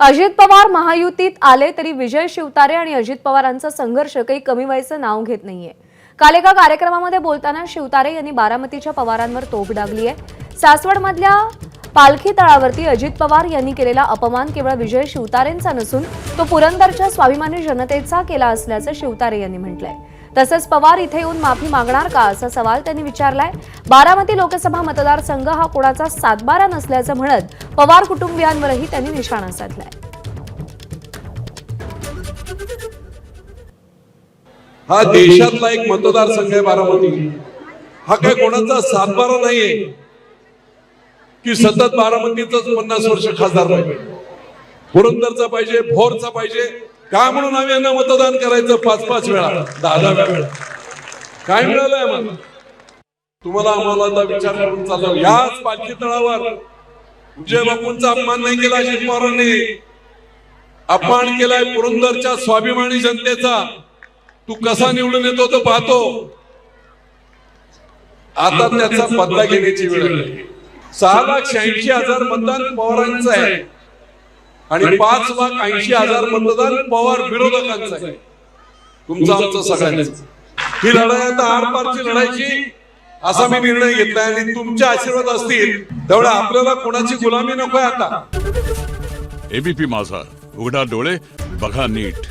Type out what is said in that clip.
अजित पवार महायुतीत आले तरी विजय शिवतारे आणि अजित पवारांचा संघर्ष काही कमी व्हायचं नाव घेत नाहीये. काल एका कार्यक्रमामध्ये बोलताना शिवतारे यांनी बारामतीच्या पवारांवर तोफ डागली आहे सासवडमधल्या पालखी तळावरती अजित पवार यांनी केलेला अपमान केवळ विजय शिवतारेंचा नसून तो पुरंदरच्या स्वाभिमानी जनतेचा केला असल्याचं शिवतारे यांनी म्हटलंय. तसंच पवार इथे येऊन माफी मागणार का असा सवाल त्यांनी विचारलाय. बारामती लोकसभा मतदारसंघ हा कोणाचा सातबारा नसल्याचं म्हणत पवार कुटुंबियांवरही त्यांनी निशाणा साधलाय. हा देशातला एक मतदारसंघ आहे बारामती. हा काय कोणाचा सातबारा नाहीये की सतत बारामतीचाच पन्नास वर्ष खासदार पाहिजे पुरंदरचा पाहिजे भोरचा पाहिजे काय म्हणून आम्ही यांना मतदान करायचं पाच पाच वेळा? दहा दहा वेळा. काय मिळालंय आम्हाला? तुम्हाला आम्हाला आता विचार करून चाललो याच पालखी तळावर विजय बापूंचा अपमान नाही केला अजित पवारांनी. अपमान केलाय पुरंदरच्या स्वाभिमानी जनतेचा. तू कसा निवडून येतो तो पाहतो. आता त्याचा बदला घेण्याची वेळ सहा लाख शहाऐंशी हजार मतदान पवारांचं आहे. आणि पाच लाख ऐंशी हजार मतदान पवार विरोधकांचं आहे. तुमचं आमचं सगळ्यांचं ही लढाई आता आरपारची लढायची असा मी निर्णय घेतलाय आणि तुमचे आशीर्वाद असतील तेवढ्या आपल्याला कोणाची गुलामी नको आहे आता. एबीपी माझा उघडा डोळे बघा नीट.